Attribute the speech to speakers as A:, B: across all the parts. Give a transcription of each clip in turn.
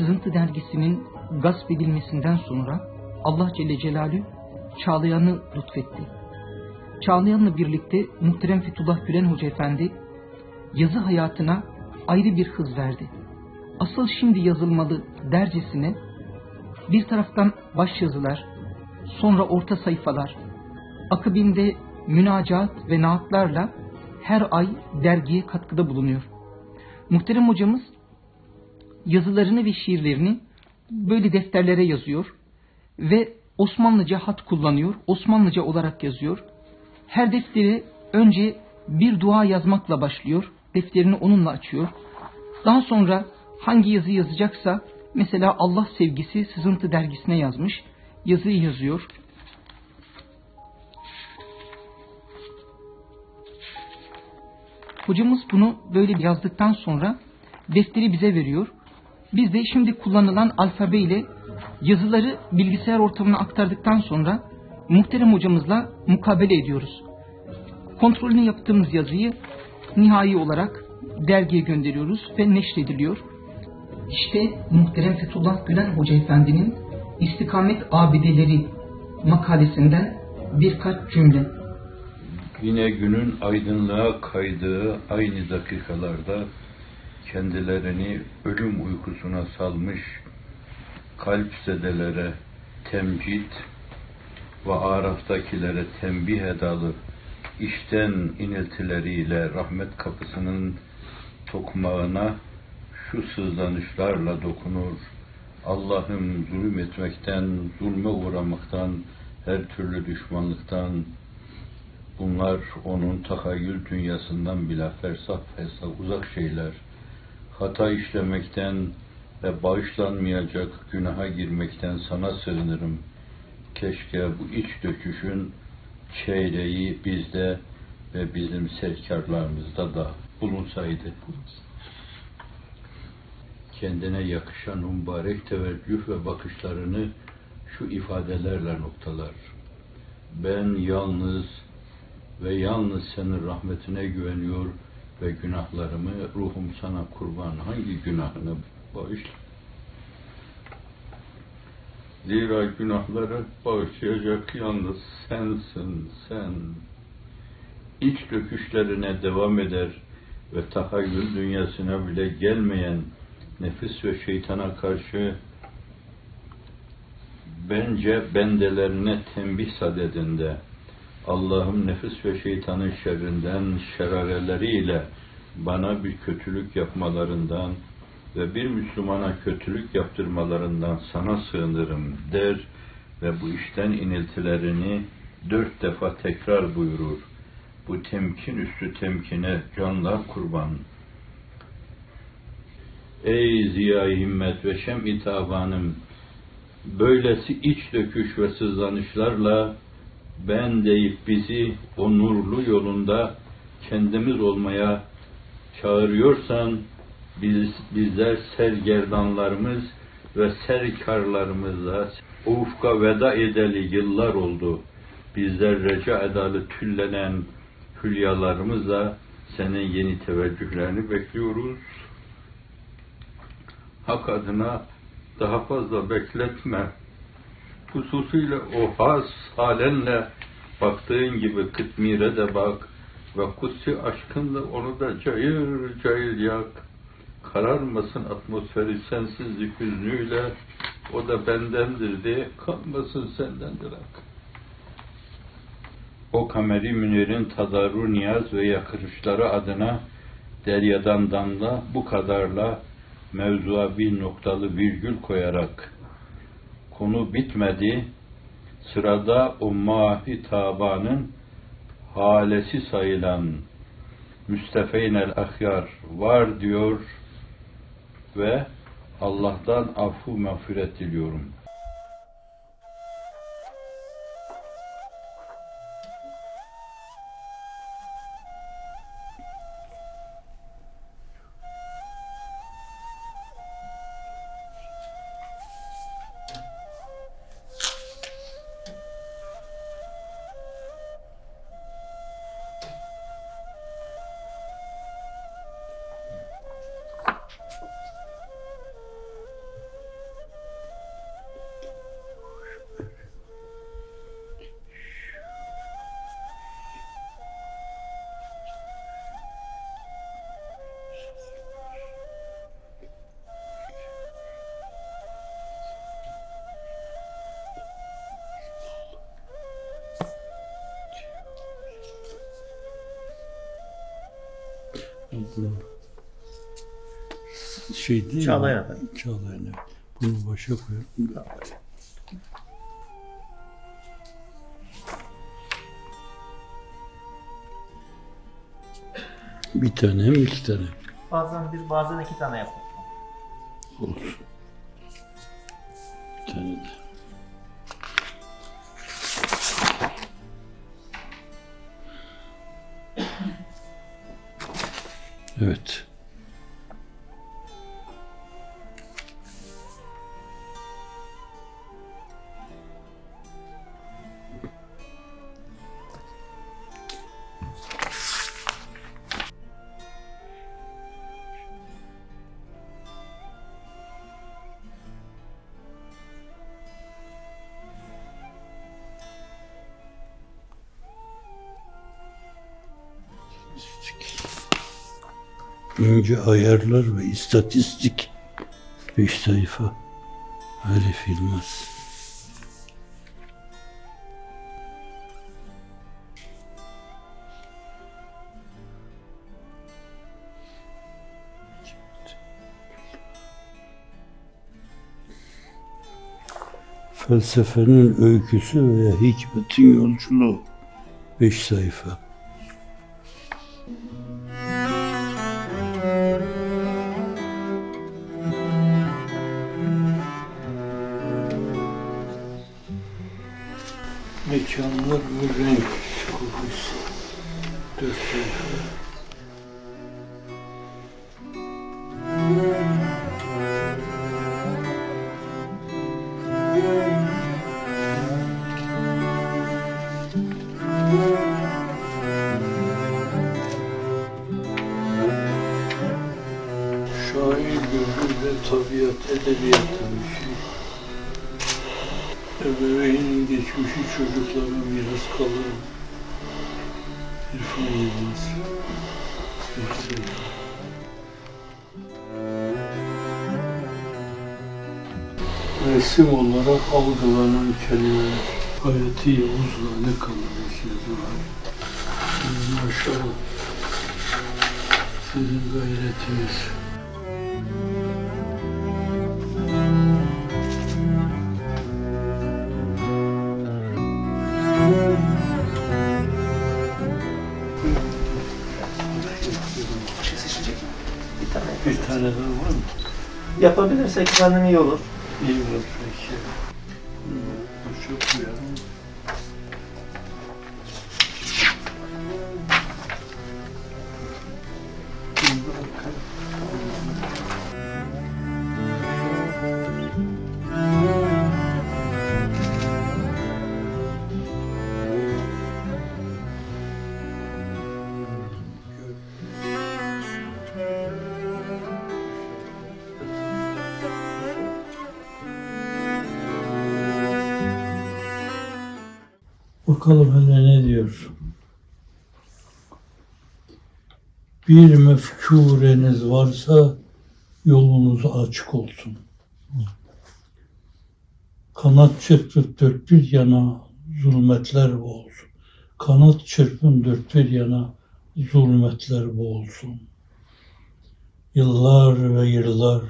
A: Sızıntı dergisinin gasp edilmesinden sonra Allah Celle Celaluhu Çağlayan'ı lütfetti. Çağlayan'la birlikte muhterem Fethullah Gülen Hoca Efendi yazı hayatına ayrı bir hız verdi. Asıl şimdi yazılmalı dercesine bir taraftan baş yazılar, sonra orta sayfalar, akabinde münacaat ve naatlarla her ay dergiye katkıda bulunuyor. Muhterem hocamız yazılarını ve şiirlerini böyle defterlere yazıyor ve Osmanlıca hat kullanıyor, Osmanlıca olarak yazıyor. Her defteri önce bir dua yazmakla başlıyor, defterini onunla açıyor. Daha sonra hangi yazı yazacaksa mesela Allah sevgisi sızıntı dergisine yazmış, yazıyı yazıyor. Hocamız bunu böyle yazdıktan sonra defteri bize veriyor. Biz de şimdi kullanılan alfabe ile yazıları bilgisayar ortamına aktardıktan sonra muhterem hocamızla mukabele ediyoruz. Kontrolünü yaptığımız yazıyı nihai olarak dergiye gönderiyoruz ve neşrediliyor. İşte muhterem Fethullah Gülen Hoca Efendi'nin İstikamet Abideleri makalesinden birkaç cümle.
B: Yine günün aydınlığa kaydığı aynı dakikalarda kendilerini ölüm uykusuna salmış kalp zedelere temcit ve araftakilere tembih edalı işten iniltileriyle rahmet kapısının tokmağına şu sızlanışlarla dokunur. Allah'ım zulüm etmekten, zulme uğramaktan, her türlü düşmanlıktan, bunlar onun tahayyül dünyasından bile fersah fersah uzak şeyler. Hata işlemekten ve bağışlanmayacak günaha girmekten sana sığınırım. Keşke bu iç döküşün çeyreği bizde ve bizim serkarlarımızda da bulunsaydı. Kendine yakışan mübarek teveccüh ve bakışlarını şu ifadelerle noktalar. Ben yalnız ve yalnız senin rahmetine güveniyor ve günahlarımı ruhum sana kurban hangi günahını bağışla. Zira günahları bağışlayacak yalnız sensin, sen. İç döküşlerine devam eder ve tahayyül dünyasına bile gelmeyen nefis ve şeytana karşı bence bendelerine tembih sadedinde Allah'ım nefis ve şeytanın şerrinden, şerareleriyle bana bir kötülük yapmalarından ve bir Müslümana kötülük yaptırmalarından sana sığınırım der ve bu işten iniltilerini dört defa tekrar buyurur. Bu temkin üstü temkine canlar kurban. Ey ziya himmet ve şem-i böylesi iç döküş ve sızlanışlarla ben deyip bizi o nurlu yolunda kendimiz olmaya çağırıyorsan biz, bizler sergerdanlarımız ve serkarlarımızla ufka veda edeli yıllar oldu. Bizler reca edalı tüllenen hülyalarımızla senin yeni teveccühlerini bekliyoruz. Hak adına daha fazla bekletme. Hususuyla o has halenle baktığın gibi kıtmire de bak ve kutsi aşkınla onu da cayır cayır yak. Kararmasın atmosferi sensizlik hüznüyle o da bendendir diye kalmasın sendendir hak. O kameri münir'in tadarru niyaz ve yakırışları adına deryadan damla bu kadarla mevzua bir noktalı virgül koyarak konu bitmedi. Sırada o mahi tabanın halesi sayılan Müstefeynel Ahyar var diyor ve Allah'tan affu mağfiret diliyorum.
C: Şey değil
D: Çağlayan
C: mi?
D: efendim.
C: Çağlayan evet. Bunu başa da. Bir tane mi iki tane?
D: Bazen bir bazen iki tane yapar.
C: Olsun. Evet. İnce ayarlar ve istatistik. Beş sayfa. Arif Yılmaz. Felsefenin öyküsü veya hikmetin yolculuğu. Beş sayfa. Mekanlar ve renk kokusu. Dört. Şair gözü ve tabiat, edebiyattan bir şey. Ebeveynin geçmişi çocuklara miras kalır. İrfan Yılmaz. Resim olarak algılanan kelimeler. Hayati Yavuz'la ne kalmış yazılar. Maşallah. Sizin gayretiniz. Mı?
D: Yapabilirsek efendim iyi olur.
C: İyi var peki. Bu çok uyarım. Bakalım hele ne diyor. Bir mefkureniz varsa yolunuz açık olsun. Kanat çırpıp dört bir yana zulmetler boğulsun. Kanat çırpın dört bir yana zulmetler boğulsun. Yıllar ve yıllar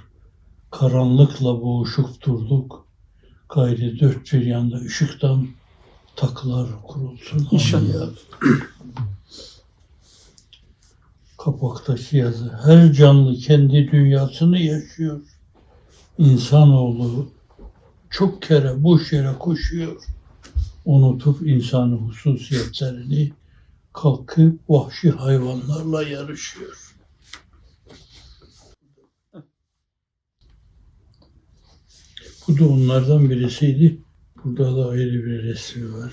C: karanlıkla boğuşup durduk. Gayri dört bir yanda ışıktan takılar kurulsun.
A: İnşallah.
C: Kapaktaki yazı. Her canlı kendi dünyasını yaşıyor. İnsanoğlu çok kere boş yere koşuyor. Unutup insanın hususiyetlerini kalkıp vahşi hayvanlarla yarışıyor. Bu da onlardan birisiydi. Burada da ayrı bir resmi var.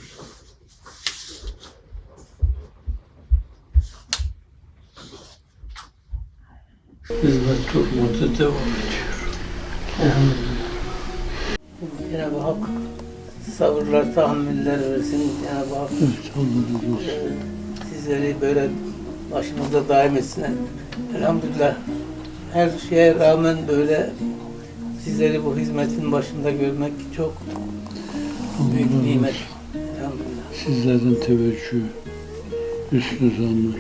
C: Hizmet durmadı devam ediyor.
E: Cenab-ı Hak sabırlar, tahammüller versin. Cenab-ı Hak e, sizleri böyle başımızda daim etsin. Elhamdülillah her şeye rağmen böyle sizleri bu hizmetin başında görmek çok büyük nimet.
C: Sizlerden teveccüh, hüsnü zanlı,